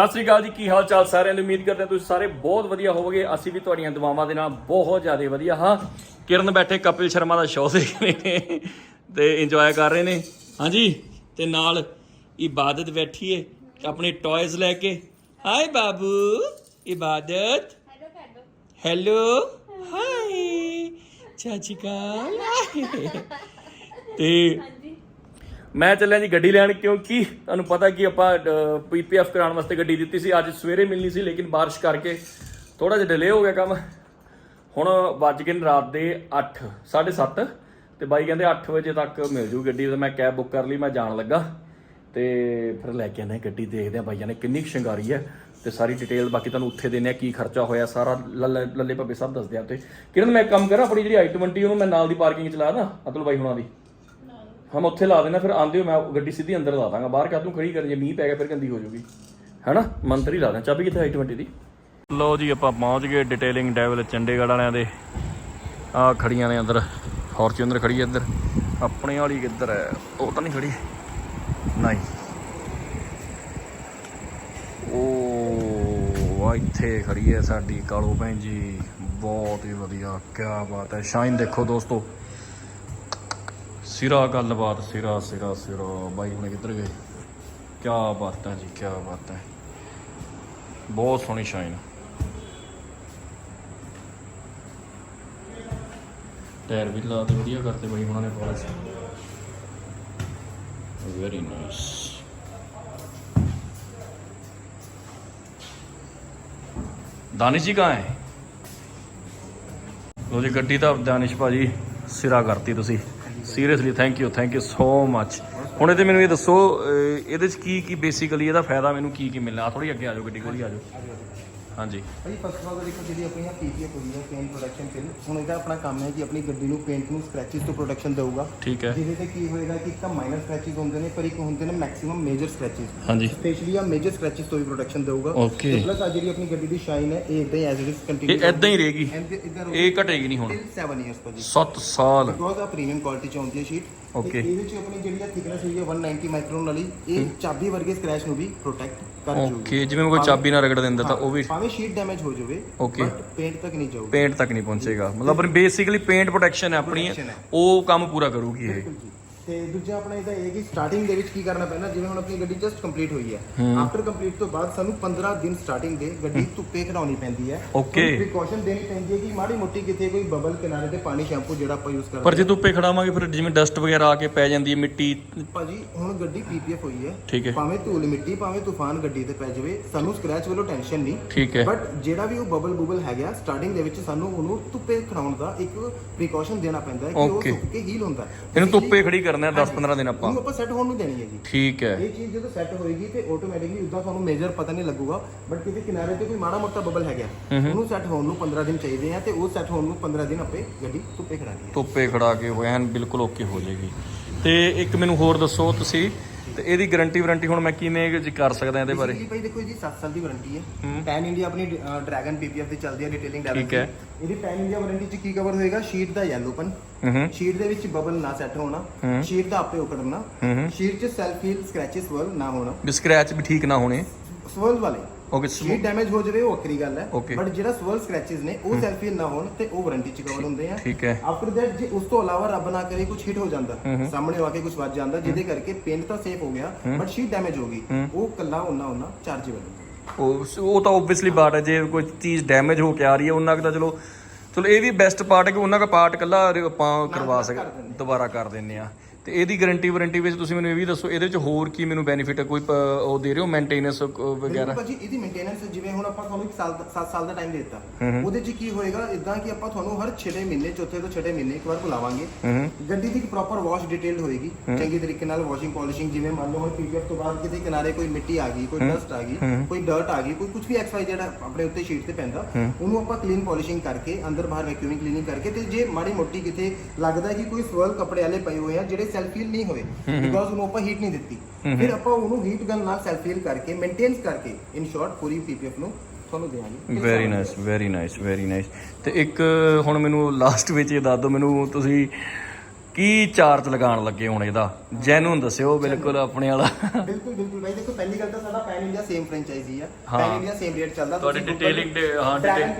ਸਤਿ ਸ੍ਰੀ ਅਕਾਲ ਜੀ ਕੀ ਹਾਲ ਚਾਲ ਸਾਰਿਆਂ ਦੀ? ਉਮੀਦ ਕਰਦੇ ਹਾਂ ਤੁਸੀਂ ਸਾਰੇ ਬਹੁਤ ਵਧੀਆ ਹੋਵੋਗੇ। ਅਸੀਂ ਵੀ ਤੁਹਾਡੀਆਂ ਦੁਆਵਾਂ ਦੇ ਨਾਲ ਬਹੁਤ ਜ਼ਿਆਦਾ ਵਧੀਆ ਹਾਂ। ਕਿਰਨ ਬੈਠੇ ਕਪਿਲ ਸ਼ਰਮਾ ਦਾ ਸ਼ੋਅ ਦੇਖ ਰਹੇ ਨੇ ਤੇ ਇੰਜੋਏ ਕਰ ਰਹੇ ਨੇ। ਹਾਂਜੀ ਤੇ ਨਾਲ ਇਬਾਦਤ ਬੈਠੀ ਏ ਆਪਣੇ ਟੌਇਜ਼ ਲੈ ਕੇ। ਹਾਈ ਬਾਬੂ ਇਬਾਦਤ। ਹੈਲੋ ਹਾਈ ਚਾਚੀਕਾਲ ਤੇ ਮੈਂ ਚੱਲਿਆ ਜੀ ਗੱਡੀ ਲੈਣ ਕਿਉਂਕਿ ਤੁਹਾਨੂੰ ਪਤਾ ਕਿ ਆਪਾਂ ਪੀਪੀਐਫ ਕਰਾਉਣ ਵਾਸਤੇ ਗੱਡੀ ਦਿੱਤੀ ਸੀ। ਅੱਜ ਸਵੇਰੇ ਮਿਲਣੀ ਸੀ, ਲੇਕਿਨ ਬਾਰਿਸ਼ ਕਰਕੇ ਥੋੜਾ ਜਿਹਾ ਡਿਲੇ ਹੋ ਗਿਆ ਕੰਮ। ਹੁਣ ਵੱਜ ਗਏ ਨੇ ਰਾਤ ਦੇ 8 7:30 ਤੇ ਬਾਈ ਕਹਿੰਦੇ 8 ਵਜੇ ਤੱਕ ਮਿਲ ਜੂ ਗੱਡੀ, ਤੇ ਮੈਂ ਕੈਬ ਬੁੱਕ ਕਰ ਲਈ, ਮੈਂ ਜਾਣ ਲੱਗਾ। ਤੇ ਫਿਰ ਲੈ ਕੇ ਆਨੇ ਗੱਡੀ, ਦੇਖਦੇ ਆ ਬਾਈਆਂ ਨੇ ਕਿੰਨੀ ਕੁ ਸ਼ਿੰਗਾਰੀ ਹੈ ਤੇ ਸਾਰੀ ਡਿਟੇਲ ਬਾਕੀ ਤੁਹਾਨੂੰ ਉੱਥੇ ਦੇਣੇ ਆ ਕੀ ਖਰਚਾ ਹੋਇਆ, ਸਾਰਾ ਲੱਲੇ ਲੱਲੇ ਭੱਬੇ ਸਭ ਦੱਸਦੇ ਆ ਤੇ ਕਿਰਨ, ਮੈਂ ਇੱਕ ਕੰਮ ਕਰਾਂ, ਆਪਣੀ ਜਿਹੜੀ i20 ਉਹਨੂੰ ਮੈਂ ਨਾਲ ਦੀ ਪਾਰਕਿੰਗ ਚ ਲਾ ਨਾ ਅਤਲ ਬਾਈ ਹੁਣਾਂ ਦੀ। ਹਮ ਉੱਥੇ ਲਾ ਦੇਣਾ, ਫਿਰ ਆਂਦੇ ਹੋ, ਮੈਂ ਗੱਡੀ ਸਿੱਧੀ ਅੰਦਰ ਲਾ ਦਾਂਗਾ। ਬਾਹਰ ਕਾ ਖੜੀ ਕਰ ਜੇ ਮੀਂਹ ਪੈ ਗਿਆ, ਫਿਰ ਗੰਦੀ ਹੋ ਜਾਊਗੀ। ਹੈਨਾ? ਮੰਤਰੀ ਲਾ ਦਾਂ ਚਾਬੀ ਕਿੱਥੇ i20 ਦੀ? ਲੋ ਜੀ, ਆਪਾਂ ਪਹੁੰਚ ਗਏ ਡਿਟੇਲਿੰਗ ਡੈਵਲ ਚੰਡੀਗੜ੍ਹ ਵਾਲਿਆਂ ਦੇ। ਆ ਖੜੀਆਂ ਨੇ ਅੰਦਰ। ਫੋਰਚੂਨਰ ਖੜੀ ਹੈ ਇੱਧਰ ਆਪਣੇ ਵਾਲੀ ਕਿੱਧਰ ਹੈ? ਉਹ ਤਾਂ ਨਹੀਂ ਖੜੀ। ਨਹੀਂ। ਉਹ ਆ ਇੱਥੇ ਖੜੀ ਹੈ ਸਾਡੀ ਕਾਲੋ ਭੈਣ ਜੀ। ਬਹੁਤ ਹੀ ਵਧੀਆ। ਕੀ ਬਾਤ ਹੈ। ਸ਼ਾਈਨ ਦੇਖੋ ਦੋਸਤੋ। ਸਿਰਾ ਗੱਲਬਾਤ, ਸਿਰਾ ਸਿਰਾ ਸਿਰਾ। ਬਾਈ ਹੁਣ ਕਿੱਧਰ ਗਏ? ਕੀ ਬਾਤ ਹੈ ਜੀ ਕੀ ਬਾਤ ਹੈ। ਬਹੁਤ ਸੋਹਣੀ ਸ਼ਾਈਨ। ਟਾਇਰ ਵੀ ਲਾ ਤੇ ਵਧੀਆ ਕਰਤੇ ਬਾਈ ਉਹਨਾਂ ਨੇ ਪਾਲਿਸ਼ ਵੈਰੀ ਨਾਈਸ ਦਾਨਿਸ਼ ਜੀ ਕਹਾਂ ਹੈ? ਲੋ ਜੀ, ਗੱਡੀ ਦਾ ਦਾਨਿਸ਼ ਭਾਜੀ ਸਿਰਾ ਕਰਤੀ ਤੁਸੀਂ। Seriously thank you thank you so much ਹੁਣ ਇਹਦੇ ਮੈਨੂੰ ਇਹ ਦੱਸੋ ਅਹ, ਇਹਦੇ ਚ ਕੀ ਕੀ ਬੇਸਿਕਲੀ ਇਹਦਾ ਫਾਇਦਾ ਮੈਨੂੰ ਕੀ ਕੀ ਮਿਲਣਾ? ਥੋੜੀ ਅੱਗੇ ਆ ਜਾਓ ਗੱਡੀ ਕੋਲ ਹੀ ਆ ਜਾਓ। ਹਾਂਜੀ। ਭਾਈ ਫਸਟ ਆਫ ਆਲ ਦੇਖੋ ਜਿਹੜੀ ਆਪਣੀ ਆ ਪੀਪੀਐਫ ਹੋਈ ਹੈ ਪੇਂਟ ਪ੍ਰੋਡਕਸ਼ਨ ਫਿਲ ਹੁਣ ਇਹਦਾ ਆਪਣਾ ਕੰਮ ਹੈ ਕਿ ਆਪਣੀ ਗੱਡੀ ਨੂੰ ਪੇਂਟ ਨੂੰ ਸਕ੍ਰੈਚਸ ਤੋਂ ਪ੍ਰੋਟੈਕਸ਼ਨ ਦੇਊਗਾ। ਠੀਕ ਹੈ। ਜਿਹਦੇ ਤੇ ਕੀ ਹੋਏਗਾ ਕਿ ਇੱਕ ਤਾਂ ਮਾਈਨਰ ਸਕ੍ਰੈਚਸ ਹੁੰਦੇ ਨੇ ਪਰ ਇੱਕ ਹੁੰਦੇ ਨੇ ਮੈਕਸਿਮਮ ਮੇਜਰ ਸਕ੍ਰੈਚਸ ਹਾਂਜੀ। ਸਪੈਸ਼ਲੀ ਆ ਮੇਜਰ ਸਕ੍ਰੈਚਸ ਤੋਂ ਵੀ ਪ੍ਰੋਟੈਕਸ਼ਨ ਦੇਊਗਾ। Okay. ਪਲੱਸ ਆ ਜਿਹੜੀ ਆਪਣੀ ਗੱਡੀ ਦੀ ਸ਼ਾਈਨ ਹੈ ਇਹ ਇਦਾਂ ਹੀ ਐਜ਼ ਇਟ ਇਜ਼ ਕੰਟੀਨਿਊ ਇਹ ਐਦਾਂ ਹੀ ਰਹੇਗੀ। ਇਹ ਘਟੇਗੀ ਨਹੀਂ ਹੁਣ। 7 ਇਅਰਸ ਭਾਜੀ। 7 ਸਾਲ। ਬਿਕੋਜ਼ ਆ ਪ੍ਰੀਮੀਅਮ ਕੁਆਲਿਟੀ ਚ ਆਉਂਦੀ ਹੈ ਸ਼ੀਟ Okay. ਇਹਦੇ ਚ ਆਪਣੀ ਜਿਹੜੀ ਆ ਥਿਕਨੈਸ ਹੋਈ ਹੈ 190 ਮਾਈਕਰੋਨ ਵਾਲੀ ਇਹ ਚਾਬੀ ਵਰਗੇ ਸਕ੍ਰੈਚ ਨੂੰ ਵੀ ਪ੍ਰੋਟੈਕਟ ਕਰ ਜੂਗੀ। ਓਕੇ ਜਿਵੇਂ ਕੋਈ ਚਾਬੀ ਨਾਲ ਰਗੜ ਦਿੰਦਾ ਤਾਂ ਉਹ ਵੀ ਭਾਵੇਂ ਸ਼ੀਟ ਡੈਮੇਜ ਹੋ ਜਾਵੇ Okay. ਬਟ ਪੇਂਟ ਤੱਕ ਨਹੀਂ ਜਾਊਗੀ। ਪੇਂਟ ਤੱਕ ਨਹੀਂ ਪਹੁੰਚੇਗਾ। ਮਤਲਬ ਬੇਸਿਕਲੀ ਪੇਂਟ ਪ੍ਰੋਟੈਕਸ਼ਨ ਹੈ ਆਪਣੀ। ਉਹ ਕੰਮ ਪੂਰਾ ਕਰੂਗੀ ਇਹ। ਬਿਲਕੁਲ ਜੀ। ਤੇ ਦੂਜਾ ਆਪਣਾ ਇਹਦਾ ਇਹ ਕਿ ਸਟਾਰਟਿੰਗ ਦੇ ਵਿੱਚ ਕੀ ਕਰਨਾ ਪੈਂਦਾ ਜਿਵੇਂ ਹੁਣ ਆਪਣੀ ਗੱਡੀ ਜਸਟ ਕੰਪਲੀਟ ਹੋਈ ਹੈ। ਆਫਟਰ ਕੰਪਲੀਟ ਤੋਂ ਬਾਅਦ ਸਾਨੂੰ 15 ਦਿਨ ਸਟਾਰਟਿੰਗ ਦੇ ਗੱਡੀ ਧੁੱਪੇ ਖੜਾਉਣੀ ਪੈਂਦੀ ਹੈ। Okay. ਪ੍ਰੀਕਾਸ਼ਨ ਦੇਣੀ ਪੈਂਦੀ ਹੈ ਕਿ ਮਾੜੀ ਮੋਟੀ ਕਿਤੇ ਕੋਈ ਬਬਲ ਕਿਨਾਰੇ ਤੇ ਪਾਣੀ ਸ਼ੈਂਪੂ ਜਿਹੜਾ ਆਪਾਂ ਯੂਜ਼ ਕਰਦੇ ਪਰ ਜੇ ਧੁੱਪੇ ਖੜਾਵਾਂਗੇ ਫਿਰ ਜਿਵੇਂ ਡਸਟ ਵਗੈਰਾ ਆ ਕੇ ਪੈ ਜਾਂਦੀ ਹੈ ਮਿੱਟੀ। ਭਾਜੀ ਹੁਣ ਗੱਡੀ ਪੀਪੀਐਫ ਹੋਈ ਹੈ। ਠੀਕ ਹੈ। ਭਾਵੇਂ ਧੂਲ ਮਿੱਟੀ ਭਾਵੇਂ ਤੂਫਾਨ ਗੱਡੀ ਤੇ ਪੈ ਜਾਵੇ ਸਾਨੂੰ ਸਕ੍ਰੈਚ ਵੱਲੋਂ ਟੈਨਸ਼ਨ ਨਹੀਂ। ਠੀਕ ਹੈ। ਬਟ ਜਿਹੜਾ ਵੀ ਉਹ ਬਬਲ ਬੁਬਲ ਹੈਗਾ ਸਟਾਰਟਿੰਗ ਦੇ ਵਿੱਚ ਸਾਨੂੰ ਉਹਨੂੰ ਧੁੱਪੇ ਖੜਾਉਣ ਦਾ ਇੱਕ ਪ੍ਰੀਕਾਸ਼ਨ ਦੇਣਾ ਪੈਂਦਾ ਹੈ ਕਿ ਉਹ ਕੇ ਹੀਲ ਹੁੰਦਾ ਹੈ। ਇਹਨੂੰ ਧੁੱਪੇ ਖੜੀ ਕਰਨਾ 10-15 ਦਿਨ ਆਪਾਂ। ਉਹਨੂੰ ਆਪਾਂ ਸੈੱਟ ਹੋਣ ਨੂੰ ਦੇਣੀ ਹੈ ਜੀ ਠੀਕ ਹੈ। ਇਹ ਚੀਜ਼ ਜਦੋਂ ਸੈੱਟ ਹੋਏਗੀ ਤੇ ਆਟੋਮੈਟਿਕਲੀ ਉਦਾਂ ਤੁਹਾਨੂੰ ਮੇਜਰ ਪਤਾ ਨਹੀਂ ਲੱਗੂਗਾ ਬਟ ਕਿਸੇ ਕਿਨਾਰੇ ਤੇ ਕੋਈ ਮਾੜਾ ਮੋਟਾ ਬਬਲ ਹੈਗਾ। ਉਹਨੂੰ ਸੈੱਟ ਹੋਣ ਨੂੰ 15 ਦਿਨ ਚਾਹੀਦੇ ਆ ਤੇ ਉਹ ਸੈੱਟ ਹੋਣ ਨੂੰ 15 ਦਿਨ ਆਪੇ ਗੱਡੀ ਧੁੱਪੇ ਖੜਾਣੀ ਹੈ। ਧੁੱਪੇ ਖੜਾ ਕੇ ਹੋਇਆ ਐਨ ਬਿਲਕੁਲ ਓਕੇ ਹੋ ਜਾਏਗੀ। ਤੇ ਇੱਕ ਮੈਨੂੰ ਹੋਰ ਦੱਸੋ ਤੁਸੀਂ ਤੇ ਇਹਦੀ ਗਾਰੰਟੀ ਵਾਰੰਟੀ ਹੁਣ ਮੈਂ ਕਿਵੇਂ ਜੀ ਕਰ ਸਕਦਾ ਇਹਦੇ ਬਾਰੇ? ਜੀ ਭਾਈ ਦੇਖੋ ਜੀ 7 ਸਾਲ ਦੀ ਵਾਰੰਟੀ ਹੈ। ਪੈਨ ਇੰਡੀਆ ਆਪਣੀ ਡਰੈਗਨ ਪੀਪੀਐਫ ਦੀ ਚੱਲਦੀ ਹੈ ਡਿਟੇਲਿੰਗ ਠੀਕ ਹੈ। ਇਹਦੀ ਪੈਨ ਇੰਡੀਆ ਵਾਰੰਟੀ ਚ ਕੀ ਕਵਰ ਹੋਏਗਾ? ਸ਼ੀਟ ਦਾ ਯੈਲੋਪਨ ਸ਼ੀਟ ਦੇ ਵਿੱਚ ਬਬਲ ਨਾ ਸੈੱਟ ਹੋਣਾ। ਸ਼ੀਟ ਦਾ ਆਪੇ ਉਕੜਨਾ ਸ਼ੀਟ 'ਚ ਸੈਲਫ ਹੀਲ ਸਕ੍ਰੈਚਸ ਸਵਰਲ ਨਾ ਹੋਣਾ। ਵੀ ਸਕ੍ਰੈਚ ਵੀ ਠੀਕ ਨਾ ਹੋਣੇ। ਸਵਰਲ ਵਾਲੇ। ਓਕੇ ਸ਼ੀਟ ਡੈਮੇਜ ਹੋ ਜਾਵੇ ਉਹ ਵੱਖਰੀ ਗੱਲ ਹੈ। Okay. ਬਟ ਜਿਹੜਾ ਸਵਰਲ ਸਕ੍ਰੈਚਸ ਨੇ ਉਹ ਸੈਲਫ ਨਾ ਹੋਣ ਤੇ ਉਹ ਵਾਰੰਟੀ ਚ ਕਵਰ ਹੁੰਦੇ ਆ। ਠੀਕ ਹੈ। ਆਫਟਰ ਦੈਟ ਜੇ ਉਸ ਤੋਂ ਇਲਾਵਾ ਰੱਬ ਨਾ ਕਰੇ ਕੁਝ ਹਿੱਟ ਹੋ ਜਾਂਦਾ। ਸਾਹਮਣੇ ਆ ਕੇ ਕੁਝ ਵੱਜ ਜਾਂਦਾ ਜਿਹਦੇ ਕਰਕੇ ਪੇਂਟ ਤਾਂ ਸੇਫ ਹੋ ਗਿਆ ਬਟ ਸ਼ੀਟ ਡੈਮੇਜ ਹੋ ਗਈ। ਉਹ ਕੱਲਾ ਉਹਨਾਂ ਉਹਨਾਂ ਚਾਰਜੇਬਲ ਉਹ ਉਹ ਤਾਂ ਓਬਵੀਅਸਲੀ ਬਾਤ ਹੈ ਜੇ ਕੋਈ ਚੀਜ਼ ਡੈਮੇਜ ਹੋ ਕੇ ਆ ਰਹੀ ਹੈ ਉਹਨਾਂ ਦਾ ਚਲੋ ਚਲੋ ਇਹ ਵੀ ਬੈਸਟ ਪਾਰਟ ਹੈ ਕਿ ਉਹਨਾਂ ਦਾ ਪਾਰਟ ਕੱਲਾ ਆਪਾਂ ਕਰਵਾ ਕਰ ਸਕਦੇ। ਦੁਬਾਰਾ ਕਰ ਦਿੰਨੇ ਆ। ਤੇ ਇਹਦੀ ਗਾਰੰਟੀ ਵਾਰੰਟੀ ਵਿੱਚ ਤੁਸੀਂ ਮੈਨੂੰ ਇਹ ਵੀ ਦੱਸੋ ਇਹਦੇ ਵਿੱਚ ਹੋਰ ਕੀ ਮੈਨੂੰ ਬੈਨੀਫਿਟ ਹੈ? ਕੋਈ ਪ- ਉਹ ਦੇ ਰਹੇ ਹੋ ਮੇਨਟੇਨੈਂਸ ਵਗੈਰਾ? ਭਾਜੀ ਇਹਦੀ ਮੇਨਟੇਨੈਂਸ ਜਿਵੇਂ ਹੁਣ ਆਪਾਂ ਤੁਹਾਨੂੰ 1 ਸਾਲ 7 ਸਾਲ ਦਾ ਟਾਈਮ ਦੇ ਦਿੱਤਾ। ਉਹਦੇ 'ਚ ਕੀ ਹੋਏਗਾ ਇਦਾਂ ਕਿ ਆਪਾਂ ਤੁਹਾਨੂੰ ਹਰ 6 ਮਹੀਨੇ ਚੌਥੇ ਤੋਂ 6 ਮਹੀਨੇ ਇੱਕ ਵਾਰ ਬੁਲਾਵਾਂਗੇ। ਗੱਡੀ ਦੀ ਪ੍ਰੋਪਰ ਵਾਸ਼ ਡਿਟੇਲਡ ਹੋਏਗੀ। ਚੰਗੀ ਤਰੀਕੇ ਨਾਲ ਵਾਸ਼ਿੰਗ ਪਾਲਿਸ਼ਿੰਗ ਜਿਵੇਂ ਮੰਨ ਲਓ ਹੁਣ ਪੀਪੀਐਫ ਤੋਂ ਬਾਅਦ ਕਿਤੇ ਕਿਨਾਰੇ ਕੋਈ ਮਿੱਟੀ ਆ ਗਈ ਕੋਈ ਡਸਟ ਆ ਗਈ ਕੋਈ ਡਰਟ ਆ ਗਈ ਕੋਈ ਕੁਝ ਵੀ ਐਕਸ ਵਾਈ ਜਿਹੜਾ ਆਪਣੇ ਉੱਤੇ ਸ਼ੀਟ ਤੇ ਪੈਂਦਾ ਉਹਨੂੰ ਆਪਾਂ ਕਲੀਨ ਪਾਲਿਸ਼ਿੰਗ ਕਰਕੇ ਅੰਦਰ ਬਾਹਰ ਵੈਕਿਊਮਿੰਗ ਕਲੀਨਿੰਗ ਕਰਕੇ ਤੇ ਜੇ ਮਾੜੀ ਮੋਟੀ ਕਿਤੇ ਲੱਗਦਾ ਹੈ ਕਿ ਕੋਈ ਸਵਰਲ ਕੱਪੜੇ ਵਾਲੇ ਪਏ ਹੋਏ ਆ ਜਿਹੜੇ ਸੈਲਫ ਹੀਲ ਨਹੀਂ ਹੋਏ ਬਿਕੋਜ਼ ਉਹਨੂੰ ਆਪਾਂ ਹੀਟ ਨਹੀਂ ਦਿੱਤੀ। ਫਿਰ ਆਪਾਂ ਉਹਨੂੰ ਹੀਟ ਗਨ ਨਾਲ ਸੈਲਫ ਹੀਲ ਕਰਕੇ ਮੇਨਟੇਨਸ ਕਰਕੇ ਇਨ ਸ਼ਾਰਟ ਪੂਰੀ ਪੀਪੀਐਫ ਨੂੰ ਤੁਹਾਨੂੰ ਦੇਵਾਂਗੇ very nice very nice very nice ਤੇ ਇੱਕ ਹੁਣ ਮੈਨੂੰ ਲਾਸਟ ਵਿੱਚ ਇਹ ਦੱਸ ਦਿਓ ਮੈਨੂੰ ਤੁਸੀਂ ਕੀ ਚਾਰਜ ਲਗਾਉਣ ਲੱਗੇ ਹੁਣ ਇਹਦਾ? ਜੈਨੂਨ ਦੱਸਿਓ ਬਿਲਕੁਲ ਆਪਣੇ ਵਾਲਾ। ਬਿਲਕੁਲ ਬਿਲਕੁਲ। ਭਾਈ ਦੇਖੋ ਪਹਿਲੀ ਗੱਲ ਤਾਂ ਸਾਡਾ ਪੈਨ ਇੰਡੀਆ ਸੇਮ ਫਰੈਂਚਾਈਜ਼ੀ ਆ। ਪੈਨ ਇੰਡੀਆ ਸੇਮ ਰੇਟ ਚੱਲਦਾ। ਤੁਹਾਡੀ ਦੇ- ਹਾਂ, ਡਿਟੇਲਿੰਗ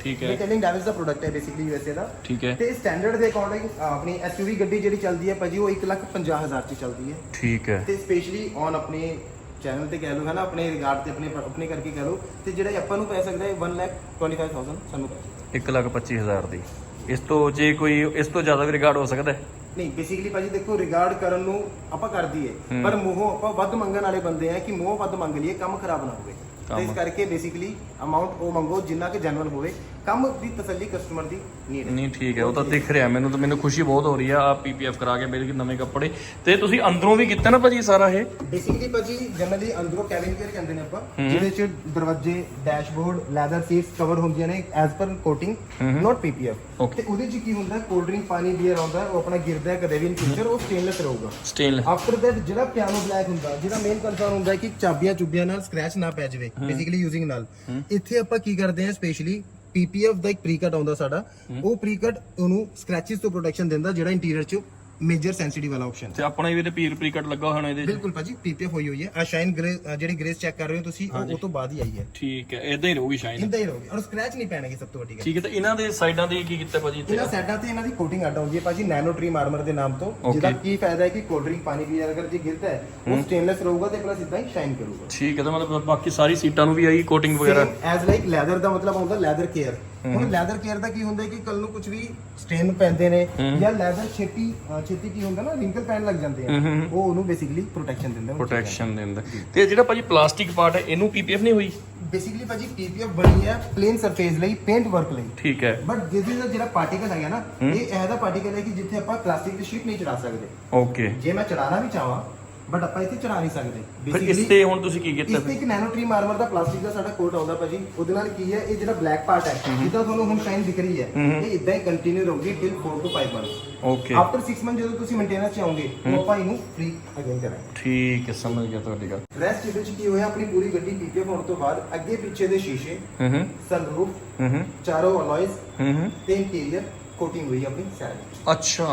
ਠੀਕ ਹੈ। ਡਿਟੇਲਿੰਗ ਡੈਵਿਸ ਦਾ ਪ੍ਰੋਡਕਟ ਹੈ ਬੇਸਿਕਲੀ ਯੂਐਸਏ ਦਾ। ਠੀਕ ਹੈ। ਤੇ ਸਟੈਂਡਰਡ ਦੇ ਅਕੋਰਡਿੰਗ ਆਪਣੀ ਐਸਯੂਵੀ ਗੱਡੀ ਜਿਹੜੀ ਚੱਲਦੀ ਹੈ ਭਾਜੀ ਉਹ 150000 ਚ ਚੱਲਦੀ ਹੈ। ਠੀਕ ਹੈ। ਤੇ ਸਪੈਸ਼ਲੀ ਔਨ ਆਪਣੇ ਚੈਨਲ ਤੇ ਕਹਿ ਲਓ ਹੈ ਨਾ ਆਪਣੇ ਰਿਗਾਰਡ ਤੇ ਆਪਣੇ ਆਪਣੇ ਕਰਕੇ ਕਹਿ ਲਓ। ਤੇ ਜਿਹੜਾ ਆਪਾਂ ਨੂੰ ਪੈ ਸਕਦਾ ਹੈ 1 ਲੱਖ 25000 ਸਾਨੂੰ ਪੈ ਸਕਦਾ 1 ਲੱਖ 25000 ਦੀ। ਇਸ ਤੋਂ ਜੇ ਕੋਈ ਇਸ ਤੋਂ ਜ਼ਿਆਦਾ ਵੀ ਰਿਕਾਰਡ ਹੋ ਸਕਦਾ ਹੈ? ਨਹੀਂ ਬੇਸਿਕਲੀ ਭਾਜੀ ਦੇਖੋ ਰਿਗਾਰਡ ਕਰਨ ਨੂੰ ਆਪਾਂ ਕਰ ਦਈਏ ਪਰ ਮੂੰਹੋਂ ਆਪਾਂ ਵੱਧ ਮੰਗਣ ਵਾਲੇ ਬੰਦੇ ਆ ਕਿ ਮੂੰਹੋਂ ਵੱਧ ਮੰਗ ਲਈਏ ਕੰਮ ਖਰਾਬ ਨਾ ਹੋਵੇ। ਤੇ ਇਸ ਕਰਕੇ ਬੇਸਿਕਲੀ ਅਮਾਉਂਟ ਉਹ ਮੰਗੋ ਜਿੰਨਾ ਕਿ ਜਨਰਲ ਹੋਵੇ। ਕੰਮ ਦੀ ਤਸੱਲੀ ਕਸਟਮਰ ਦੀ ਨੀਡ ਹੈ। ਨਹੀਂ ਠੀਕ ਹੈ ਉਹ ਤਾਂ ਦਿਖ ਰਿਹਾ। ਮੈਨੂੰ ਤਾਂ ਮੈਨੂੰ ਖੁਸ਼ੀ ਬਹੁਤ ਹੋ ਰਹੀ ਆ ਆ ਪੀਪੀਐਫ ਕਰਾ ਕੇ ਮੇਰੇ ਨਵੇਂ ਕੱਪੜੇ। ਤੇ ਤੁਸੀਂ ਅੰਦਰੋਂ ਵੀ ਕੀਤਾ ਨਾ ਭਾਜੀ ਸਾਰਾ ਇਹ? ਬੇਸਿਕਲੀ ਭਾਜੀ ਜਨਰਲੀ ਅੰਦਰੋਂ ਕੈਬਿਨ ਕੇਅਰ ਕਹਿੰਦੇ ਨੇ ਆਪਾਂ ਜਿਹਦੇ ਚ ਦਰਵਾਜ਼ੇ ਡੈਸ਼ਬੋਰਡ ਲੈਦਰ ਸੀਟਸ ਕਵਰ ਹੁੰਦੀਆਂ ਨੇ ਐਜ਼ ਪਰ ਕੋਟਿੰਗ ਨਾਟ ਪੀਪੀਐਫ. ਤੇ ਉਹਦੇ ਚ ਕੀ ਹੁੰਦਾ ਕੋਲਡ ਡਰਿੰਕ ਪਾਣੀ ਬੀਅਰ ਆਉਂਦਾ ਉਹ ਆਪਣਾ ਗਿਰਦਾ ਕਦੇ ਵੀ ਇਨ ਫਿਊਚਰ ਉਹ ਸਟੇਨਲੈਸ ਰਹੂਗਾ। ਸਟੇਨ ਆਫਟਰ ਦੈਟ ਜਿਹੜਾ ਪਿਆਨੋ ਬਲੈਕ ਹੁੰਦਾ ਜਿਹੜਾ ਮੇਨ ਕੰਸਰਨ ਹੁੰਦਾ ਕਿ ਚਾਬੀਆਂ ਚੁੱਬੀਆਂ ਨਾਲ ਸਕ੍ਰੈਚ ਨਾ ਪੈ ਜਾਵੇ। ਬੇਸਿਕਲੀ ਯੂਜ਼ਿੰਗ ਨਾਲ ਇੱਥੇ ਆਪਾਂ ਕੀ ਕਰਦੇ ਹਾਂ ਸਪੈਸ਼ਲੀ ਪੀਪੀਐਫ ਦਾ ਇੱਕ ਪ੍ਰੀਕਟ ਆਉਂਦਾ ਸਾਡਾ। ਉਹ ਪ੍ਰੀਕਟ ਉਹਨੂੰ ਸਕ੍ਰੈਚਸ ਤੋਂ ਪ੍ਰੋਟੈਕਸ਼ਨ ਦਿੰਦਾ ਜਿਹੜਾ ਇੰਟੀਰੀਅਰ ਚ ਮੇਜਰ ਸੈਂਸਿਟਿਵ ਵਾਲਾ ਆਪਸ਼ਨ ਤੇ ਆਪਣਾ ਵੀ ਤੇ ਪੀਰ ਪ੍ਰੀਕਟ ਲੱਗਾ ਹੋਣਾ ਇਹਦੇ 'ਚ। ਬਿਲਕੁਲ ਭਾਜੀ ਪੀਪੀਐਫ ਹੋਈ ਹੋਈ ਹੈ। ਆ ਸ਼ਾਈਨ ਗ੍ਰੇ ਜਿਹੜੀ ਗ੍ਰੇਸ ਚੈੱਕ ਕਰ ਰਹੇ ਹੋ ਤੁਸੀਂ ਉਹ ਉਹ ਤੋਂ ਬਾਅਦ ਹੀ ਆਈ ਹੈ। ਠੀਕ ਹੈ ਇਦਾਂ ਹੀ ਰਹੂਗੀ ਸ਼ਾਈਨ ਇੰਦਾ ਹੀ ਰਹੋਗੇ। ਔਰ ਸਕ੍ਰੈਚ ਨਹੀਂ ਪੈਣਗੇ ਸਭ ਤੋਂ ਵੱਡੀ ਗੱਲ। ਠੀਕ ਹੈ ਤੇ ਇਹਨਾਂ ਦੇ ਸਾਈਡਾਂ ਤੇ ਕੀ ਕੀਤਾ ਭਾਜੀ ਇੱਥੇ? ਇਹਨਾਂ ਸਾਈਡਾਂ ਤੇ ਇਹਨਾਂ ਦੀ ਕੋਟਿੰਗ ਅੱਡ ਆਉਂਦੀ ਹੈ ਭਾਜੀ ਨੈਨੋ ਟ੍ਰੀ ਮਾਰਮਰ ਦੇ ਨਾਮ ਤੋਂ. ਜਿਹਦਾ ਕੀ ਫਾਇਦਾ ਹੈ ਕਿ ਕੋਲਡ ਡਰਿੰਕ ਪਾਣੀ ਵੀ ਅਗਰ ਜੇ ਗਿਰਦਾ ਹੈ ਉਹ ਸਟੇਨਲੈਸ ਰਹੂਗਾ ਤੇ ਪਲੱਸ ਇਦਾਂ ਹੀ ਸ਼ਾਈਨ ਕਰੂਗਾ। ਠੀਕ ਹੈ ਤਾਂ ਮਤਲਬ ਬਾਕੀ ਸਾਰੀ ਸੀਟਾਂ ਨੂੰ ਵੀ ਆਈ ਕੋਟਿੰਗ ਵਗੈਰਾ। ਐਜ਼ ਲਾਈਕ ਲੈਦਰ ਦਾ ਮਤਲਬ ਹੁੰਦਾ ਲੈਦਰ ਕੇਅਰ ਹੁਣ ਲੈਦਰ ਕੇਅਰ ਦਾ ਕੀ ਹੁੰਦਾ ਹੈ ਕਿ ਕੱਲ ਨੂੰ ਕੁਝ ਵੀ ਸਟੇਨ ਪੈਂਦੇ ਨੇ ਜਾਂ ਲੈਦਰ ਛੇਤੀ ਛੇਤੀ ਕੀ ਹੁੰਦਾ ਨਾ ਰਿੰਕਲ ਪੈਣ ਲੱਗ ਜਾਂਦੇ ਆ। ਉਹ ਉਹਨੂੰ ਬੇਸਿਕਲੀ ਪ੍ਰੋਟੈਕਸ਼ਨ ਦਿੰਦਾ ਪ੍ਰੋਟੈਕਸ਼ਨ ਦਿੰਦਾ ਤੇ ਜਿਹੜਾ ਭਾਜੀ ਪਲਾਸਟਿਕ ਪਾਰਟ ਹੈ ਇਹਨੂੰ ਪੀਪੀਐਫ ਨਹੀਂ ਹੋਈ? ਬੇਸਿਕਲੀ ਭਾਜੀ ਪੀਪੀਐਫ ਬਣੀ ਹੈ ਪਲੇਨ ਸਰਫੇਸ ਲਈ ਪੇਂਟ ਵਰਕ ਲਈ। ਠੀਕ ਹੈ। ਬਟ ਦਿਸ ਇਜ਼ ਜਿਹੜਾ ਪਾਰਟੀਕਲ ਹੈਗਾ ਨਾ ਇਹ ਇਹੋ ਜਿਹਾ ਪਾਰਟੀਕਲ ਹੈ ਕਿ ਜਿੱਥੇ ਆਪਾਂ ਪਲਾਸਟਿਕ ਦੀ ਸ਼ੀਟ ਨਹੀਂ ਚੜਾ ਸਕਦੇ। ਓਕੇ ਜੇ ਮੈਂ ਚੜਾਣਾ ਵੀ ਚਾਹਾਂ ਬਟ ਆਪਾਂ ਇੱਥੇ ਚੜਾ ਨਹੀਂ ਸਕਦੇ। ਫਿਰ ਇਸ ਤੇ ਹੁਣ ਤੁਸੀਂ ਕੀ ਕੀਤਾ ਇਸ ਤੇ ਇੱਕ ਨੈਨੋ ਟ੍ਰੀ ਮਾਰਮਰ ਦਾ ਪਲਾਸਟਿਕ ਦਾ ਸਾਡਾ ਕੋਟ ਆਉਂਦਾ ਭਾਜੀ। ਉਹਦੇ ਨਾਲ ਕੀ ਹੈ ਇਹ ਜਿਹੜਾ ਬਲੈਕ ਪਾਰਟ ਹੈ ਜਿੱਦਾਂ ਤੁਹਾਨੂੰ ਹੁਣ ਸ਼ਾਈਨ ਦਿਖ ਰਹੀ ਹੈ ਇਹ ਇਦਾਂ ਹੀ ਕੰਟੀਨਿਊ ਰਹੂਗੀ ਟਿਲ 4 ਤੋਂ 5 ਮੰਥਸ ਓਕੇ ਆਫਟਰ 6 ਮੰਥ ਜਦੋਂ ਤੁਸੀਂ ਮੇਨਟੇਨੈਂਸ ਚ ਆਉਂਗੇ ਉਹ ਆਪਾਂ ਇਹਨੂੰ ਫ੍ਰੀ ਅਗੇਨ ਕਰਾਂਗੇ। ਠੀਕ ਹੈ ਸਮਝ ਗਿਆ ਤੁਹਾਡੀ ਗੱਲ। ਰੈਸਟ ਇਹਦੇ ਚ ਕੀ ਹੋਇਆ ਆਪਣੀ ਪੂਰੀ ਗੱਡੀ ਪੀਪੀਐਫ ਹੋਣ ਤੋਂ ਬਾਅਦ ਅੱਗੇ ਪਿੱਛੇ ਦੇ ਸ਼ੀਸ਼ੇ ਹੂੰ ਹੂੰ। ਸਨਰੂਫ ਹੂੰ ਹੂੰ। ਚਾਰੋਂ ਅਲੋਇਜ਼ ਹੂੰ ਹੂੰ। ਤੇ ਇੰਟੀਰੀਅਰ ਕੋਟਿੰਗ ਹੋਈ ਆਪਣੀ ਸਾਰੀ ਅੱਛਾ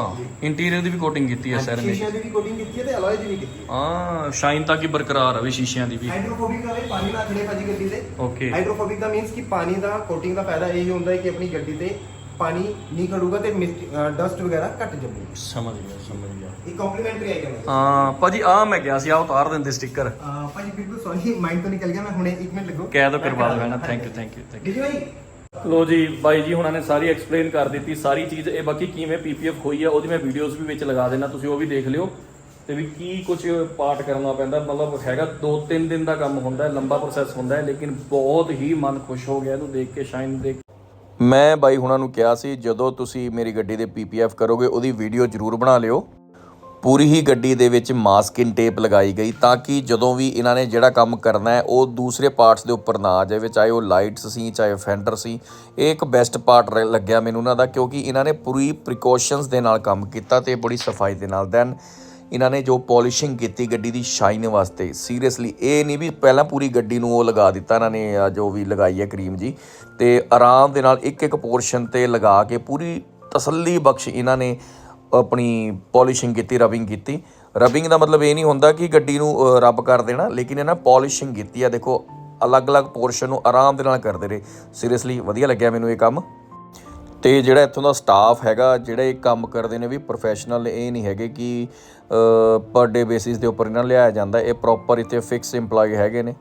ਇੰਟੀਰੀਅਰ ਦੀ ਵੀ ਕੋਟਿੰਗ ਕੀਤੀ ਹੈ ਸਰ ਨੇ ਸ਼ੀਸ਼ਿਆਂ ਦੀ ਵੀ ਕੋਟਿੰਗ ਕੀਤੀ ਹੈ ਤੇ ਅਲੋਏ ਦੀ ਵੀ ਕੀਤੀ ਹੈ। ਹਾਂ ਸ਼ਾਈਨ ਤੱਕ ਹੀ ਬਰਕਰਾਰ ਰਵੇ ਸ਼ੀਸ਼ਿਆਂ ਦੀ ਵੀ। ਹਾਈਡਰੋਫੋਬਿਕ ਇਹ ਪਾਣੀ ਨਾ ਖੜੇ ਭਾਜੀ ਗੱਡੀ ਤੇ। ਓਕੇ ਹਾਈਡਰੋਫੋਬਿਕ ਦਾ ਮੀਨਸ ਕਿ ਪਾਣੀ ਦਾ ਕੋਟਿੰਗ ਦਾ ਫਾਇਦਾ ਇਹ ਹੁੰਦਾ ਹੈ ਕਿ ਆਪਣੀ ਗੱਡੀ ਤੇ ਪਾਣੀ ਨਹੀਂ ਖੜੂਗਾ ਤੇ ਡਸਟ ਵਗੈਰਾ ਘੱਟ ਜਾਊਗੀ ਸਮਝ ਗਿਆ ਸਮਝ ਗਿਆ। ਇਹ ਕੰਪਲੀਮੈਂਟਰੀ ਆਈਟਮ ਹੈ ਹਾਂ ਭਾਜੀ ਆ ਮੈਂ ਗਿਆ ਸੀ ਆ ਉਤਾਰ ਦਿੰਦੇ ਸਟicker ਅਹ ਭਾਜੀ ਬਿਲਕੁਲ ਸੌਰੀ ਮਾਈਂਡ ਤੋਂ ਨਿਕਲ ਗਿਆ ਮੈਂ ਹੁਣੇ 1 ਮਿੰਟ ਲੱਗੋ। ਕਹਿ ਦੋ ਕਰਵਾ ਦੋ ਨਾ thank you thank you thank ਜੀ ਭਾਈ ਲੋ ਜੀ, ਬਾਈ ਜੀ ਹੁਣਾਂ ਨੇ ਸਾਰੀ ਐਕਸਪਲੇਨ ਕਰ ਦਿੱਤੀ, ਸਾਰੀ ਚੀਜ਼। ਇਹ ਬਾਕੀ ਕਿਵੇਂ ਪੀਪੀਐਫ ਹੋਈ ਆ, ਉਹਦੀ ਮੈਂ ਵੀਡੀਓਜ਼ ਵੀ ਵਿੱਚ ਲਗਾ ਦੇਣਾ ਤੁਸੀਂ ਉਹ ਵੀ ਦੇਖ ਲਿਓ। ਤੇ ਵੀ ਕੀ ਕੁਝ ਪਾਰਟ ਕਰਨਾ ਪੈਂਦਾ, ਮਤਲਬ ਹੈਗਾ 2-3 ਦਿਨ ਦਾ ਕੰਮ ਹੁੰਦਾ ਲੰਬਾ ਪ੍ਰੋਸੈਸ ਹੁੰਦਾ ਲੇਕਿਨ ਬਹੁਤ ਹੀ ਮਨ ਖੁਸ਼ ਹੋ ਗਿਆ ਇਹਨੂੰ ਦੇਖ ਕੇ ਸ਼ਾਈਨ ਦੇਖ ਮੈਂ ਬਾਈ ਹੁਣਾਂ ਨੂੰ ਕਿਹਾ ਸੀ, ਜਦੋਂ ਤੁਸੀਂ ਮੇਰੀ ਗੱਡੀ ਦੇ ਪੀਪੀਐਫ ਕਰੋਗੇ, ਉਹਦੀ ਵੀਡੀਓ ਜ਼ਰੂਰ ਬਣਾ ਲਿਓ। ਪੂਰੀ ਹੀ ਗੱਡੀ ਦੇ ਵਿੱਚ ਮਾਸਕਿੰਗ ਟੇਪ ਲਗਾਈ ਗਈ ਤਾਂ ਕਿ ਜਦੋਂ ਵੀ ਇਹਨਾਂ ਨੇ ਜਿਹੜਾ ਕੰਮ ਕਰਨਾ ਹੈ, ਉਹ ਦੂਸਰੇ ਪਾਰਟਸ ਦੇ ਉੱਪਰ ਨਾ ਆ ਜਾਵੇ, ਚਾਹੇ ਉਹ ਲਾਈਟਸ ਸੀ, ਚਾਹੇ ਫੈਂਡਰ ਸੀ। ਇਹ ਇੱਕ ਬੈਸਟ ਪਾਰਟ ਲੱਗਿਆ ਮੈਨੂੰ ਉਹਨਾਂ ਦਾ ਕਿਉਂਕਿ ਇਹਨਾਂ ਨੇ ਪੂਰੀ ਪ੍ਰੀਕਾਸ਼ਨਸ ਦੇ ਨਾਲ ਕੰਮ ਕੀਤਾ ਤੇ ਬੜੀ ਸਫ਼ਾਈ ਦੇ ਨਾਲ। ਦੈਨ ਇਹਨਾਂ ਨੇ ਜੋ ਪਾਲਿਸ਼ਿੰਗ ਕੀਤੀ ਗੱਡੀ ਦੀ ਸ਼ਾਈਨ ਵਾਸਤੇ ਸੀਰੀਅਸਲੀ ਇਹ ਨਹੀਂ ਵੀ ਪਹਿਲਾਂ ਪੂਰੀ ਗੱਡੀ ਨੂੰ ਉਹ ਲਗਾ ਦਿੱਤਾ, ਇਹਨਾਂ ਨੇ ਆਹ ਜੋ ਵੀ ਲਗਾਈ ਹੈ ਕਰੀਮ ਜੀ। ਤੇ ਆਰਾਮ ਦੇ ਨਾਲ ਇੱਕ ਇੱਕ ਪੋਰਸ਼ਨ ਤੇ ਲਗਾ ਕੇ ਪੂਰੀ ਤਸੱਲੀ ਬਖਸ਼ ਇਹਨਾਂ ਨੇ ਆਪਣੀ ਪਾਲਿਸ਼ਿੰਗ ਕੀਤੀ ਰਬਿੰਗ ਕੀਤੀ। ਰਬਿੰਗ ਦਾ ਮਤਲਬ ਇਹ ਨਹੀਂ ਹੁੰਦਾ ਕਿ ਗੱਡੀ ਨੂੰ ਰੱਬ ਕਰ ਦੇਣਾ, ਲੇਕਿਨ ਇਹਨਾਂ ਪਾਲਿਸ਼ਿੰਗ ਕੀਤੀ ਆ। ਦੇਖੋ, ਅਲੱਗ-ਅਲੱਗ ਪੋਰਸ਼ਨ ਨੂੰ ਆਰਾਮ ਦੇ ਨਾਲ ਕਰਦੇ ਰਹੇ। ਸੀਰੀਅਸਲੀ ਵਧੀਆ ਲੱਗਿਆ ਮੈਨੂੰ ਇਹ ਕੰਮ। ਤੇ ਜਿਹੜਾ ਇੱਥੋਂ ਦਾ ਸਟਾਫ ਹੈਗਾ, ਜਿਹੜੇ ਇਹ ਕੰਮ ਕਰਦੇ ਨੇ ਵੀ ਪ੍ਰੋਫੈਸ਼ਨਲ ਇਹ ਨਹੀਂ ਹੈਗੇ ਕਿ ਪਰ ਡੇ ਬੇਸਿਸ ਦੇ ਉੱਪਰ ਇਹਨਾਂ ਨੂੰ ਲਿਆਇਆ ਜਾਂਦਾ। ਇਹ ਪ੍ਰੋਪਰ ਇੱਥੇ ਫਿਕਸ EMPLOYE ਹੈਗੇ ਨੇ।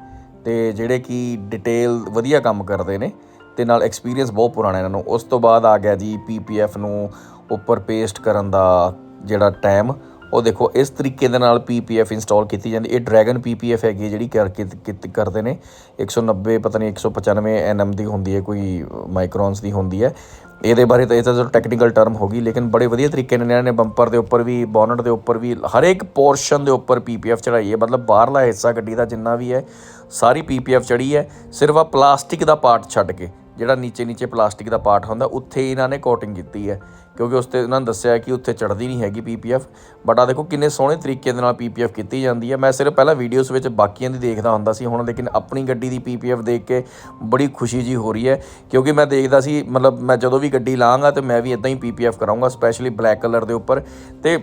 ਤੇ ਜਿਹੜੇ ਕਿ ਡਿਟੇਲ ਵਧੀਆ ਕੰਮ ਕਰਦੇ ਨੇ। ਤੇ ਨਾਲ ਐਕਸਪੀਰੀਅੰਸ ਬਹੁਤ ਪੁਰਾਣਾ ਇਹਨਾਂ ਨੂੰ। ਉਸ ਤੋਂ ਬਾਅਦ ਆ ਗਿਆ ਜੀ ਪੀਪੀਐਫ ਨੂੰ ਉੱਪਰ ਪੇਸਟ ਕਰਨ ਦਾ ਜਿਹੜਾ ਟਾਈਮ ਉਹ ਦੇਖੋ ਇਸ ਤਰੀਕੇ ਦੇ ਨਾਲ ਪੀਪੀਐਫ ਇੰਸਟਾਲ ਕੀਤੀ ਜਾਂਦੀ। ਇਹ ਡਰੈਗਨ ਪੀਪੀਐਫ ਹੈਗੀ ਹੈ ਜਿਹੜੀ ਕਰ ਕੇ- ਕੀਤ- ਕਰਦੇ ਨੇ। 190 ਪਤਾ ਨਹੀਂ 195 ਐਨਐਮ ਦੀ ਹੁੰਦੀ ਹੈ, ਕੋਈ ਮਾਈਕਰੋਨਸ ਦੀ ਹੁੰਦੀ ਹੈ। ਇਹਦੇ ਬਾਰੇ ਤਾਂ ਇਹ ਤਾਂ ਟੈਕਨੀਕਲ ਟਰਮ ਹੋ ਗਈ, ਲੇਕਿਨ ਬੜੇ ਵਧੀਆ ਤਰੀਕੇ ਨਾਲ ਇਹਨਾਂ ਨੇ ਬੰਪਰ ਦੇ ਉੱਪਰ ਵੀ ਬੋਨਟ ਦੇ ਉੱਪਰ ਵੀ, ਹਰ ਇੱਕ ਪੋਰਸ਼ਨ ਦੇ ਉੱਪਰ ਪੀਪੀਐਫ ਚੜਾਈ ਹੈ। ਮਤਲਬ ਬਾਹਰਲਾ ਹਿੱਸਾ, ਗੱਡੀ ਦਾ ਜਿੰਨਾ ਵੀ ਹੈ, ਸਾਰੀ ਪੀਪੀਐਫ ਚੜੀ ਹੈ। ਸਿਰਫ ਆ ਪਲਾਸਟਿਕ ਦਾ ਪਾਰਟ ਛੱਡ ਕੇ। ਜਿਹੜਾ ਨੀਚੇ ਨੀਚੇ ਪਲਾਸਟਿਕ ਦਾ ਪਾਰਟ ਹੁੰਦਾ, ਉੱਥੇ ਇਹਨਾਂ ਨੇ ਕੋਟਿੰਗ ਕੀਤੀ ਹੈ। ਕਿਉਂਕਿ ਉਸ ਤੇ ਉਹਨਾਂ ਨੇ ਦੱਸਿਆ ਕਿ ਉੱਥੇ ਚੜਦੀ ਨਹੀਂ ਹੈਗੀ ਪੀਪੀਐਫ ਬਟ ਆ ਦੇਖੋ ਕਿੰਨੇ ਸੋਹਣੇ ਤਰੀਕੇ ਦੇ ਨਾਲ ਪੀਪੀਐਫ ਕੀਤੀ ਜਾਂਦੀ ਹੈ। ਮੈਂ ਸਿਰਫ ਪਹਿਲਾਂ ਵੀਡੀਓਜ਼ ਵਿੱਚ ਬਾਕੀਆਂ ਦੀ ਦੇਖਦਾ ਹੁੰਦਾ ਸੀ, ਹੁਣ ਲੇਕਿਨ ਆਪਣੀ ਗੱਡੀ ਦੀ ਪੀਪੀਐਫ ਦੇਖ ਕੇ ਬੜੀ ਖੁਸ਼ੀ ਜੀ ਹੋ ਰਹੀ ਹੈ। ਕਿਉਂਕਿ ਮੈਂ ਦੇਖਦਾ ਸੀ, ਮਤਲਬ ਮੈਂ ਜਦੋਂ ਵੀ ਗੱਡੀ ਲਾਂਗਾ ਤੇ ਮੈਂ ਵੀ ਇਦਾਂ ਹੀ ਪੀਪੀਐਫ ਕਰਾਉਂਗਾ ਸਪੈਸ਼ਲੀ ਬਲੈਕ ਕਲਰ ਦੇ ਉੱਪਰ। ਤੇ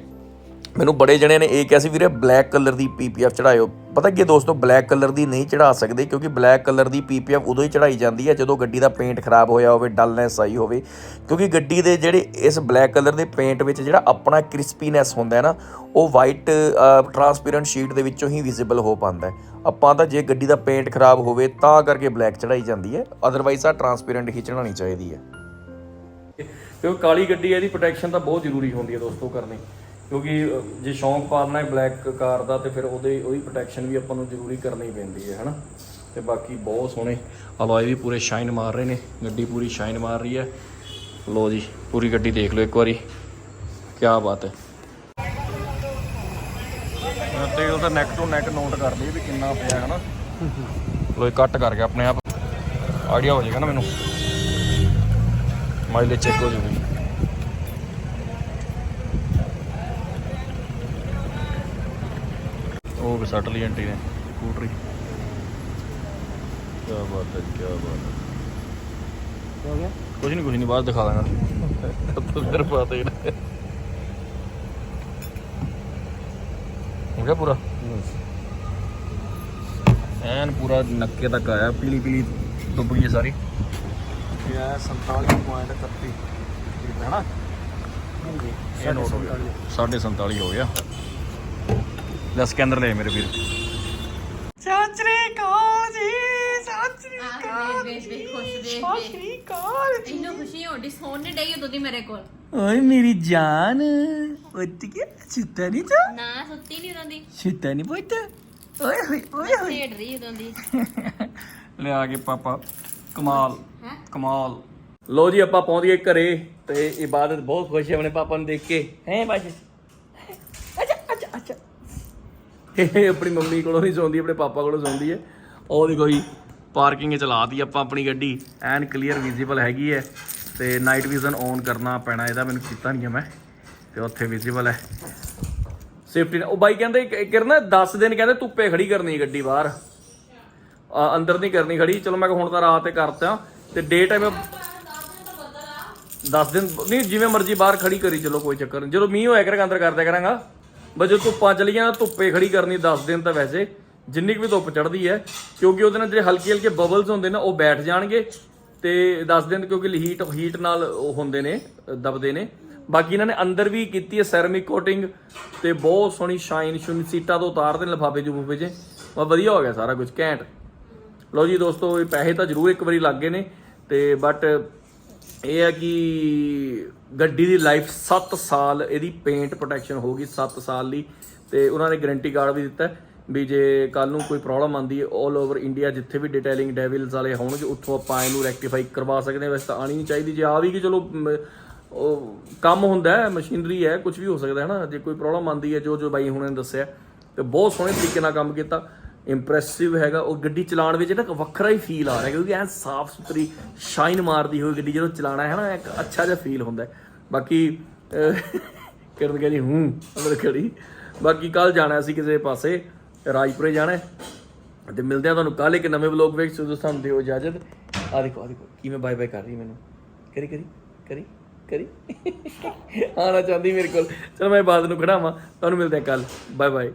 ਮੈਨੂੰ ਬੜੇ ਜਣੇ ਨੇ ਇਹ ਕਿਹਾ ਸੀ, ਵੀਰੇ ਬਲੈਕ ਕਲਰ ਦੀ ਪੀਪੀਐਫ ਚੜਾਇਓ ਪਤਾ ਕੀ ਦੋਸਤੋ ਬਲੈਕ ਕਲਰ ਦੀ ਨਹੀਂ ਚੜਾ ਸਕਦੇ, ਕਿਉਂਕਿ ਬਲੈਕ ਕਲਰ ਦੀ ਪੀਪੀਐਫ ਉਦੋਂ ਹੀ ਚੜਾਈ ਜਾਂਦੀ ਹੈ ਜਦੋਂ ਗੱਡੀ ਦਾ ਪੇਂਟ ਖਰਾਬ ਹੋਇਆ ਹੋਵੇ ਡਲਨੈਸ ਆਈ ਹੋਵੇ। ਕਿਉਂਕਿ ਗੱਡੀ ਦੇ ਜਿਹੜੇ ਇਸ ਬਲੈਕ ਕਲਰ ਦੇ ਪੇਂਟ ਵਿੱਚ ਜਿਹੜਾ ਆਪਣਾ ਕ੍ਰਿਸਪੀਨੈਸ ਹੁੰਦਾ ਹੈ ਨਾ, ਉਹ ਵਾਈਟ ਟਰਾਂਸਪੇਰੈਂਟ ਸ਼ੀਟ ਦੇ ਵਿੱਚੋਂ ਹੀ ਵਿਜ਼ੀਬਲ ਹੋ ਪਾਉਂਦਾ ਹੈ। ਆਪਾਂ ਤਾਂ ਜੇ ਗੱਡੀ ਦਾ ਪੇਂਟ ਖਰਾਬ ਹੋਵੇ, ਤਾਂ ਕਰਕੇ ਬਲੈਕ ਚੜਾਈ ਜਾਂਦੀ ਹੈ। ਅਦਰਵਾਈਜ਼ ਆ ਟਰਾਂਸਪੇਰੈਂਟ ਹੀ ਚੜਾਉਣੀ ਚਾਹੀਦੀ ਹੈ। ਕਿਉਂਕਿ ਕਾਲੀ ਗੱਡੀ ਇਹਦੀ ਪ੍ਰੋਟੈਕਸ਼ਨ ਤਾਂ ਬਹੁਤ ਜ਼ਰੂਰੀ ਹੁੰਦੀ ਹੈ ਦੋਸਤੋ ਕਰਨੀ। ਕਿਉਂਕਿ ਜੇ ਸ਼ੌਂਕ ਪਾਲਣਾ ਹੈ ਬਲੈਕ ਕਾਰ ਦਾ, ਤੇ ਫਿਰ ਉਹਦੇ, ਉਹਦੀ ਪ੍ਰੋਟੈਕਸ਼ਨ ਵੀ ਆਪਾਂ ਨੂੰ ਜ਼ਰੂਰੀ ਕਰਨੀ ਪੈਂਦੀ ਹੈ, ਹਨਾ? ਤੇ ਬਾਕੀ ਬਹੁਤ ਸੋਹਣੇ ਅਲੋਏ ਵੀ ਪੂਰੇ ਸ਼ਾਈਨ ਮਾਰ ਰਹੇ ਨੇ, ਗੱਡੀ ਪੂਰੀ ਸ਼ਾਈਨ ਮਾਰ ਰਹੀ ਹੈ। ਲੋ ਜੀ, ਪੂਰੀ ਗੱਡੀ ਦੇਖ ਲਓ ਇੱਕ ਵਾਰੀ। ਕੀ ਬਾਤ ਹੈ। ਤੇਲ ਉਹਦਾ ਨੈਕ ਟੂ ਨੈਕ ਨੋਟ ਕਰ ਲਈ ਵੀ ਕਿੰਨਾ ਪਿਆ ਹੈ ਨਾ ਲੋ ਕੱਟ ਕਰ ਗਿਆ ਆਪਣੇ ਆਪ। ਆਈਡੀਆ ਹੋ ਜਾਏਗਾ ਨਾ ਮੈਨੂੰ। ਮਾਈਲੇਜ ਚੈੱਕ ਹੋ ਜੂਗੀ ਉਹ ਵੀ ਸੱਟ ਲਈ ਆਂਟੀ ਨੇ ਸਕੂਟਰੀ। ਕੀ ਬਾਤ ਹੈ ਕੀ ਬਾਤ ਹੈ। ਹੋ ਗਿਆ? ਕੁਝ ਨਹੀਂ ਕੁਝ ਨਹੀਂ ਬਾਅਦ ਦਿਖਾ ਦਾਂਗਾ। ਤੁੰਦਰ ਪਾਤੇ ਜਿਹੜਾ ਹੋ ਗਿਆ ਪੂਰਾ? ਐਨ ਪੂਰਾ ਨੱਕੇ ਤੱਕ ਆਇਆ ਪੀਲੀ ਪੀਲੀ ਡੁੱਬ ਗਈ ਹੈ ਸਾਰੀ। ਇਹ ਆ 47.31 ਹੈ ਨਾ? ਇਹ ਨੋਟ ਹੋ ਗਿਆ। 47 ਹੋ ਗਿਆ। ਲੈ ਸਕੈਨਰ ਲੈ ਮੇਰੇ ਵੀਰ। ਚਾਚਰੀ ਕਾਲ ਜੀ ਚਾਚਰੀ ਆਹ ਵੇਖ ਵੇਖ ਖੁਸ਼ ਵੇਖ। ਚਾਚਰੀ ਕਾਲ ਇਹਨੂੰ ਖੁਸ਼ੀ ਹੋਣੀ ਸੌਣ ਡਈ ਉਦੋਂ ਦੀ ਮੇਰੇ ਕੋਲ। ਓਏ ਮੇਰੀ ਜਾਨ ਉੱਤ ਕੇ ਸੁੱਤਾ ਨਹੀਂ ਤੂੰ? ਨਾ ਸੁੱਤੀ ਨਹੀਂ ਉਦੋਂ ਦੀ। ਸੁੱਤਾ ਨਹੀਂ ਪੁੱਤ? ਓਏ ਹੋਏ ਓਏ ਹੋਏ। ਖੇਡ ਰਹੀ ਉਦੋਂ ਦੀ। ਲਿਆ ਕੇ ਪਾਪਾ ਕਮਾਲ ਹੈ? ਕਮਾਲ। ਲੋ ਜੀ ਆਪਾਂ ਪਹੁੰਚ ਗਏ ਘਰੇ ਤੇ ਇਬਾਦਤ ਬਹੁਤ ਖੁਸ਼ ਹੈ ਆਪਣੇ ਪਾਪਾ ਨੂੰ ਦੇਖ ਕੇ। ਹੈ ਬਾਜੀ ਅੱਛਾ ਅੱਛਾ ਅੱਛਾ ਇਹ ਆਪਣੀ ਮੰਮੀ ਕੋਲੋਂ ਨਹੀਂ ਸੌਂਦੀ, ਆਪਣੇ ਪਾਪਾ ਕੋਲੋਂ ਸੌਂਦੀ ਹੈ। ਉਹ ਦੇਖੋ ਜੀ, ਪਾਰਕਿੰਗ 'ਚ ਚਲਾਤੀ ਆਪਾਂ ਆਪਣੀ ਗੱਡੀ, ਐਨ ਕਲੀਅਰ ਵਿਜ਼ੀਬਲ ਹੈਗੀ ਹੈ ਤੇ ਨਾਈਟ ਵਿਜ਼ਨ ਔਨ ਕਰਨਾ ਪੈਣਾ, ਇਹਦਾ ਮੈਨੂੰ ਕੀਤਾ ਨਹੀਂ ਹੈ ਮੈਂ, ਤੇ ਉੱਥੇ ਵਿਜ਼ੀਬਲ ਹੈ। ਸੇਫਟੀ ਉਹ ਬਾਈ ਕਹਿੰਦੇ ਕਿ- ਕਿਰਨ 10 ਦਿਨ ਕਹਿੰਦੇ ਧੁੱਪੇ ਖੜੀ ਕਰਨੀ ਗੱਡੀ ਬਾਹਰ। ਅੰਦਰ ਨਹੀਂ ਕਰਨੀ ਖੜੀ, ਚਲੋ ਮੈਂ ਕਿਹਾ ਹੁਣ ਤਾਂ ਰਾਤ ਤੇ ਕਰਤਾ, ਤੇ ਡੇ ਟਾਈਮ 10 ਦਿਨ, ਨਹੀਂ, ਜਿਵੇਂ ਮਰਜ਼ੀ ਬਾਹਰ ਖੜੀ ਕਰੀ, ਚਲੋ ਕੋਈ ਚੱਕਰ ਨਹੀਂ ਜਦੋਂ ਮੀਂਹ ਹੋਇਆ ਕਰਾਂਗਾ, ਅੰਦਰ ਕਰਦਿਆ ਕਰਾਂਗਾ। ਬਸ ਜਦੋਂ ਧੁੱਪਾਂ ਚਲੀਆਂ ਧੁੱਪੇ ਖੜੀ ਕਰਨੀ 10 ਦਿਨ ਤਾਂ ਵੈਸੇ ਜਿੰਨੀ ਕੁ ਵੀ ਧੁੱਪ ਚੜਦੀ ਹੈ ਕਿਉਂਕਿ ਉਹਦੇ ਨਾਲ ਜਿਹੜੇ ਹਲਕੇ ਹਲਕੇ ਬਬਲਸ ਹੁੰਦੇ ਨੇ ਉਹ ਬੈਠ ਜਾਣਗੇ ਤੇ 10 ਦਿਨ ਕਿਉਂਕਿ ਹੀਟ ਹੀਟ ਨਾਲ ਉਹ ਹੁੰਦੇ ਨੇ ਅ, ਦਬਦੇ ਨੇ। ਬਾਕੀ ਇਹਨਾਂ ਨੇ ਅੰਦਰ ਵੀ ਕੀਤੀ ਹੈ ਸੈਰਾਮਿਕ ਕੋਟਿੰਗ ਤੇ ਬਹੁਤ ਸੋਹਣੀ ਸ਼ਾਈਨ ਸ਼ੁਨ ਸੀਟਾਂ ਤੋਂ ਉਤਾਰਦੇ ਨੇ ਲਫਾਫੇ ਜੂਫੇ 'ਚ ਬਸ ਵਧੀਆ ਹੋ ਗਿਆ ਸਾਰਾ ਕੁਝ ਘੈਂਟ। ਲਓ ਜੀ ਦੋਸਤੋ ਇਹ ਪੈਸੇ ਤਾਂ ਜ਼ਰੂਰ ਇੱਕ ਵਾਰੀ ਲੱਗ ਗਏ ਨੇ ਤੇ ਬਟ ਇਹ ਹੈ ਕਿ ਗੱਡੀ ਦੀ ਲਾਈਫ 7 ਸਾਲ, ਇਹਦੀ ਪੇਂਟ ਪ੍ਰੋਟੈਕਸ਼ਨ ਹੋਗੀ 7 ਸਾਲ ਲਈ ਤੇ ਉਹਨਾਂ ਨੇ ਗਾਰੰਟੀ ਕਾਰਡ ਵੀ ਦਿੱਤਾ ਵੀ ਜੇ ਕੱਲ ਨੂੰ ਕੋਈ ਪ੍ਰੋਬਲਮ ਆਂਦੀ ਹੈ 올 ਓਵਰ ਇੰਡੀਆ ਜਿੱਥੇ ਵੀ ਡਿਟੇਲਿੰਗ ਡੈਵਿਲਸ ਵਾਲੇ ਹੋਣਗੇ, ਉੱਥੋਂ ਆਪਾਂ ਇਹਨੂੰ ਰੈਕਟੀਫਾਈ ਕਰਵਾ ਸਕਦੇ ਹਾਂ। ਵੈਸੇ ਤਾਂ ਆਣੀ ਨਹੀਂ ਚਾਹੀਦੀ। ਜੇ ਆ ਵੀ ਕਿ ਚਲੋ ਕੰਮ ਹੁੰਦਾ ਹੈ ਮਸ਼ੀਨਰੀ ਹੈ ਕੁਝ ਵੀ ਹੋ ਸਕਦਾ ਹੈ ਨਾ, ਜੇ ਕੋਈ ਪ੍ਰੋਬਲਮ ਆਂਦੀ ਹੈ ਜੋ ਜੋ ਬਾਈ ਹੁਣੇ ਨੇ ਦੱਸਿਆ, ਤੇ ਬਹੁਤ ਸੋਹਣੇ ਤਰੀਕੇ ਨਾਲ ਕੰਮ ਕੀਤਾ। ਇੰਪ੍ਰੈਸਿਵ ਹੈਗਾ ਉਹ ਗੱਡੀ ਚਲਾਉਣ ਵਿੱਚ ਨਾ ਇੱਕ ਵੱਖਰਾ ਹੀ ਫੀਲ ਆ ਰਿਹਾ ਕਿਉਂਕਿ ਐਨ ਸਾਫ਼ ਸੁਥਰੀ ਸ਼ਾਈਨ ਮਾਰਦੀ ਹੋਈ ਗੱਡੀ ਜਦੋਂ ਚਲਾਣਾ ਹੈ ਨਾ ਇੱਕ ਅੱਛਾ ਜਿਹਾ ਫੀਲ ਹੁੰਦਾ ਬਾਕੀ ਅਹ, ਕਰਨ ਕਹਿੰਦੀ ਹੂੰ ਅਮਰ ਖੜੀ। ਬਾਕੀ ਕੱਲ ਜਾਣਾ ਸੀ ਕਿਸੇ ਪਾਸੇ ਰਾਜਪੁਰੇ ਜਾਣਾ ਹੈ। ਤੇ ਮਿਲਦੇ ਆ ਤੁਹਾਨੂੰ ਕੱਲ ਇੱਕ ਨਵੇਂ ਵਲੌਗ ਵਿੱਚ ਜਦੋਂ ਸਾਨੂੰ ਦਿਓ ਇਜਾਜ਼ਤ। ਆ ਦੇਖੋ ਆ ਦੇਖੋ ਕਿਵੇਂ ਬਾਏ ਬਾਏ ਕਰ ਰਹੀ ਮੈਨੂੰ। ਕਰੀ ਕਰੀ ਕਰੀ ਕਰੀ। ਆਣਾ ਚਾਹੁੰਦੀ ਮੇਰੇ ਕੋਲ। ਚਲੋ ਮੈਂ ਬਾਅਦ ਨੂੰ ਖੜਾਵਾਂ। ਤੁਹਾਨੂੰ ਮਿਲਦੇ ਆ ਕੱਲ ਬਾਏ ਬਾਏ